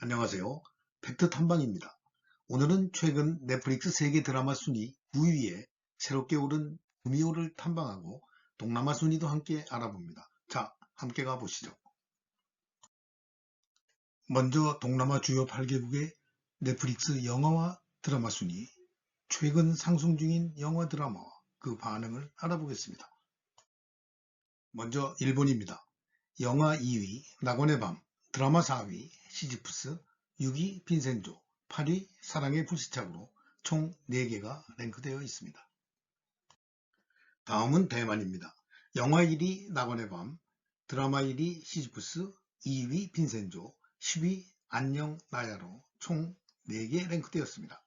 안녕하세요. 팩트 탐방입니다. 오늘은 최근 넷플릭스 세계 드라마 순위 9위에 새롭게 오른 구미호를 탐방하고 동남아 순위도 함께 알아봅니다. 자, 함께 가보시죠. 먼저 동남아 주요 8개국의 넷플릭스 영화와 드라마 순위, 최근 상승 중인 영화 드라마와 그 반응을 알아보겠습니다. 먼저 일본입니다. 영화 2위 낙원의 밤, 드라마 4위 시지프스, 6위 빈센조, 8위 사랑의 불시착으로 총 4개가 랭크되어 있습니다. 다음은 대만입니다. 영화 1위 낙원의 밤, 드라마 1위 시지프스, 2위 빈센조, 10위 안녕 나야로 총 4개 랭크되었습니다.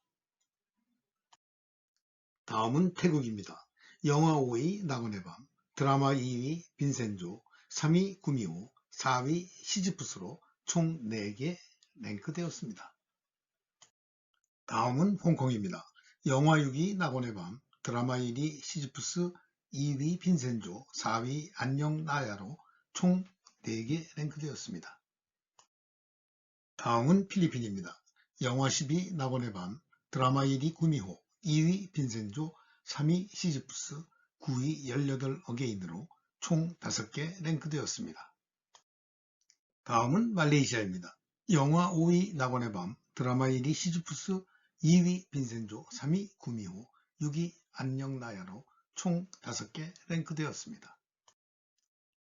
다음은 태국입니다. 영화 5위 낙원의 밤, 드라마 2위 빈센조, 3위 구미호, 4위 시지프스로 총 4개 랭크되었습니다. 다음은 홍콩입니다. 영화 6위 낙원의 밤, 드라마 1위 시지프스, 2위 빈센조, 4위 안녕 나야로 총 4개 랭크되었습니다. 다음은 필리핀입니다. 영화 10위 낙원의 밤, 드라마 1위 구미호, 2위 빈센조, 3위 시지프스, 9위 18 어게인으로 총 5개 랭크되었습니다. 다음은 말레이시아입니다. 영화 5위 낙원의 밤, 드라마 1위 시즈푸스, 2위 빈센조, 3위 구미호, 6위 안녕 나야로 총 5개 랭크되었습니다.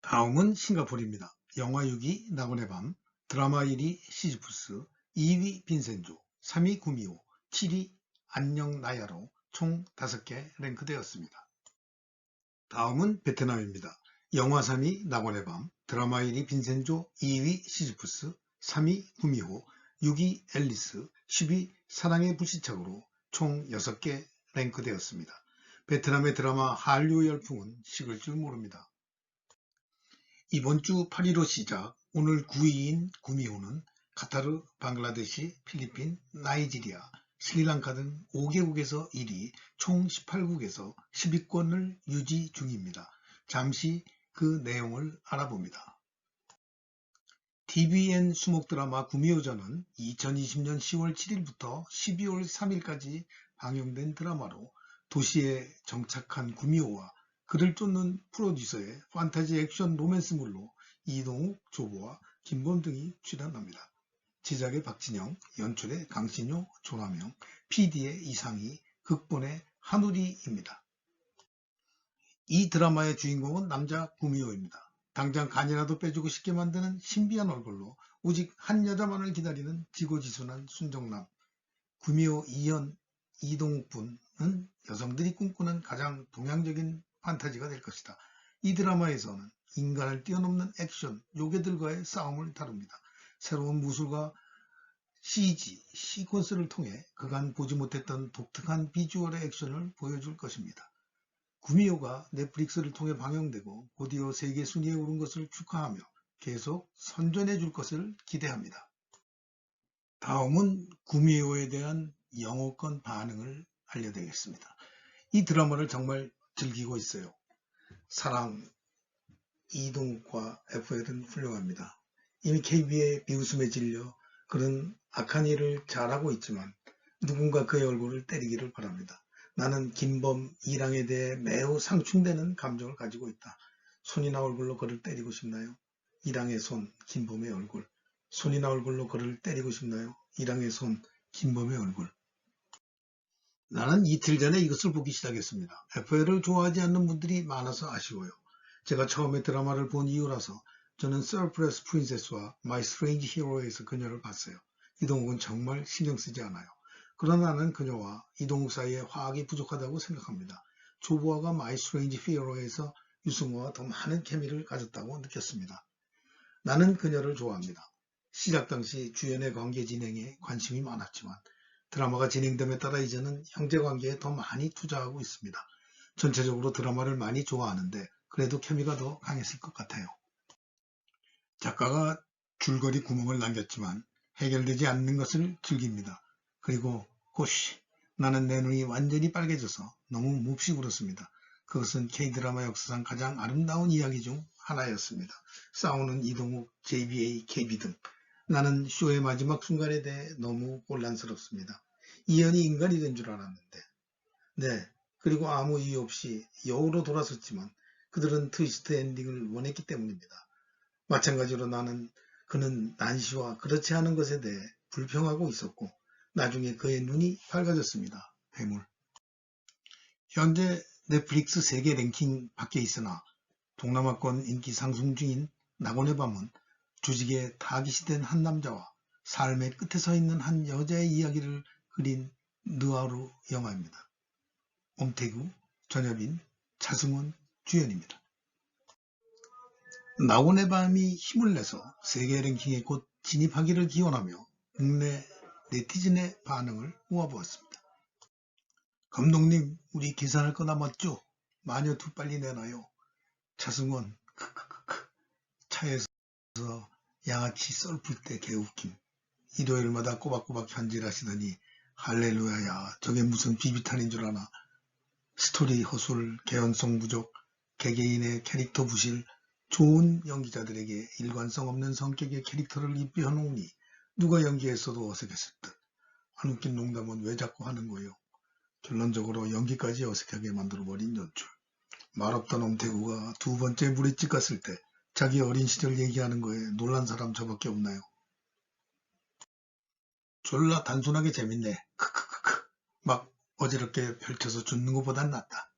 다음은 싱가포르입니다. 영화 6위 낙원의 밤, 드라마 1위 시즈푸스, 2위 빈센조, 3위 구미호, 7위 안녕 나야로 총 5개 랭크되었습니다. 다음은 베트남입니다. 영화 3위 낙원의 밤, 드라마 1위 빈센조, 2위 시즈푸스, 3위 구미호, 6위 앨리스, 10위 사랑의 불시착으로 총 6개 랭크되었습니다. 베트남의 드라마 한류 열풍은 식을 줄 모릅니다. 이번 주 8위로 시작, 오늘 9위인 구미호는 카타르, 방글라데시, 필리핀, 나이지리아, 스리랑카 등 5개국에서 1위, 총 18국에서 10위권을 유지 중입니다. 잠시 그 내용을 알아봅니다. TVN 수목 드라마 구미호전은 2020년 10월 7일부터 12월 3일까지 방영된 드라마로 도시에 정착한 구미호와 그를 쫓는 프로듀서의 판타지 액션 로맨스물로 이동욱, 조보와 김범 등이 출연합니다. 제작의 박진영, 연출의 강신효, 조남영, PD의 이상희, 극본의 한우리입니다. 이 드라마의 주인공은 남자 구미호입니다. 당장 간이라도 빼주고 싶게 만드는 신비한 얼굴로 오직 한 여자만을 기다리는 지고지순한 순정남 구미호 이현 이동욱분은 여성들이 꿈꾸는 가장 동양적인 판타지가 될 것이다. 이 드라마에서는 인간을 뛰어넘는 액션, 요괴들과의 싸움을 다룹니다. 새로운 무술과 CG, 시퀀스를 통해 그간 보지 못했던 독특한 비주얼의 액션을 보여줄 것입니다. 구미호가 넷플릭스를 통해 방영되고 곧이어 세계 순위에 오른 것을 축하하며 계속 선전해 줄 것을 기대합니다. 다음은 구미호에 대한 영어권 반응을 알려드리겠습니다. 이 드라마를 정말 즐기고 있어요. 사랑, 이동욱과 FL은 훌륭합니다. 이미 KB의 비웃음에 질려 그런 악한 일을 잘하고 있지만 누군가 그의 얼굴을 때리기를 바랍니다. 나는 김범 이랑에 대해 매우 상충되는 감정을 가지고 있다. 손이나 얼굴로 그를 때리고 싶나요? 이랑의 손, 김범의 얼굴. 손이나 얼굴로 그를 때리고 싶나요? 이랑의 손, 김범의 얼굴. 나는 이틀 전에 이것을 보기 시작했습니다. FL을 좋아하지 않는 분들이 많아서 아쉬워요. 제가 처음에 드라마를 본 이유라서 저는 서프레스 프린세스와 마이 스트레인지 히어로에서 그녀를 봤어요. 이동욱은 정말 신경 쓰지 않아요. 그러나 나는 그녀와 이동욱 사이에 화학이 부족하다고 생각합니다. 조보아가 마이 스트레인지 피어로에서 유승호와 더 많은 케미를 가졌다고 느꼈습니다. 나는 그녀를 좋아합니다. 시작 당시 주연의 관계 진행에 관심이 많았지만 드라마가 진행됨에 따라 이제는 형제 관계에 더 많이 투자하고 있습니다. 전체적으로 드라마를 많이 좋아하는데 그래도 케미가 더 강했을 것 같아요. 작가가 줄거리 구멍을 남겼지만 해결되지 않는 것을 즐깁니다. 그리고 고시 나는 내 눈이 완전히 빨개져서 너무 몹시 울었습니다. 그것은 K드라마 역사상 가장 아름다운 이야기 중 하나였습니다. 싸우는 이동욱, JBA, KB 등 나는 쇼의 마지막 순간에 대해 너무 곤란스럽습니다. 이연이 인간이 된 줄 알았는데. 네, 그리고 아무 이유 없이 여우로 돌아섰지만 그들은 트위스트 엔딩을 원했기 때문입니다. 마찬가지로 나는 그는 난시와 그렇지 않은 것에 대해 불평하고 있었고 나중에 그의 눈이 밝아졌습니다. 괴물. 현재 넷플릭스 세계 랭킹 밖에 있으나 동남아권 인기 상승 중인 낙원의 밤은 조직에 타깃이 된 한 남자와 삶의 끝에 서 있는 한 여자의 이야기를 그린 느와르 영화입니다. 엄태구, 전여빈, 차승원 주연입니다. 낙원의 밤이 힘을 내서 세계 랭킹에 곧 진입하기를 기원하며 국내 네티즌의 반응을 모아보았습니다. 감독님, 우리 계산할 거 남았죠? 마녀 투 빨리 내놔요. 차승원, 크크크크. 차에서 양아치 썰풀 때 개웃김. 일요일마다 꼬박꼬박 현질하시더니 할렐루야야 저게 무슨 비비탄인 줄 아나. 스토리 허술, 개연성 부족, 개개인의 캐릭터 부실, 좋은 연기자들에게 일관성 없는 성격의 캐릭터를 입혀놓으니 누가 연기했어도 어색했을 듯. 안 웃긴 농담은 왜 자꾸 하는 거요? 결론적으로 연기까지 어색하게 만들어버린 연출. 말없던 엄태구가 두 번째 물에 갔을 때 자기 어린 시절 얘기하는 거에 놀란 사람 저밖에 없나요? 졸라 단순하게 재밌네. 크크크크. 막 어지럽게 펼쳐서 죽는 것보단 낫다.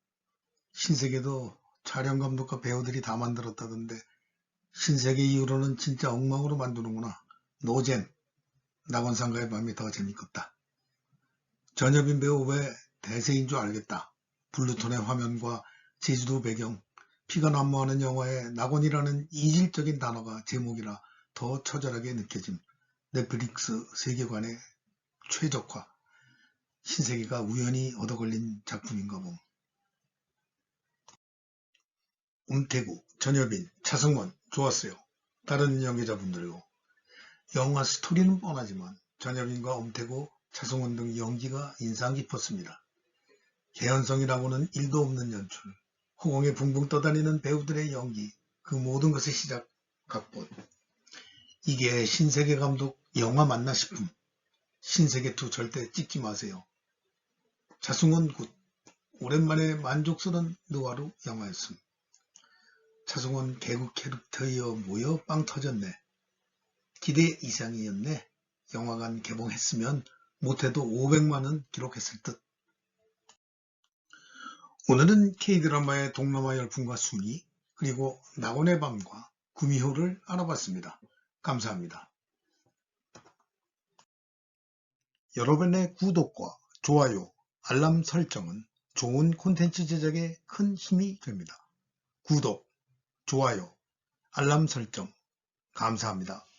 신세계도 촬영 감독과 배우들이 다 만들었다던데 신세계 이후로는 진짜 엉망으로 만드는구나. 노잼. 낙원상가의 밤이 더 재밌겠다. 전여빈 배우 왜 대세인 줄 알겠다. 블루톤의 화면과 제주도 배경, 피가 난무하는 영화에 낙원이라는 이질적인 단어가 제목이라 더 처절하게 느껴짐. 넷플릭스 세계관의 최적화. 신세계가 우연히 얻어걸린 작품인가 봄. um태구, 전여빈, 차승원 좋았어요. 다른 연기자분들도. 영화 스토리는 뻔하지만 전여빈과 엄태구, 차승원 등 연기가 인상 깊었습니다. 개연성이라고는 일도 없는 연출, 호공에 붕붕 떠다니는 배우들의 연기, 그 모든 것의 시작, 각본. 이게 신세계 감독 영화 맞나 싶음. 신세계 2 절대 찍지 마세요. 차승원 굿. 오랜만에 만족스러운 느와르 영화였음. 차승원 개국 캐릭터이어 뭐여 빵 터졌네. 기대 이상이었네. 영화관 개봉했으면 못해도 500만원 기록했을 듯. 오늘은 K드라마의 동남아 열풍과 순위, 그리고 낙원의 밤과 구미호를 알아봤습니다. 감사합니다. 여러분의 구독과 좋아요, 알람 설정은 좋은 콘텐츠 제작에 큰 힘이 됩니다. 구독, 좋아요, 알람 설정 감사합니다.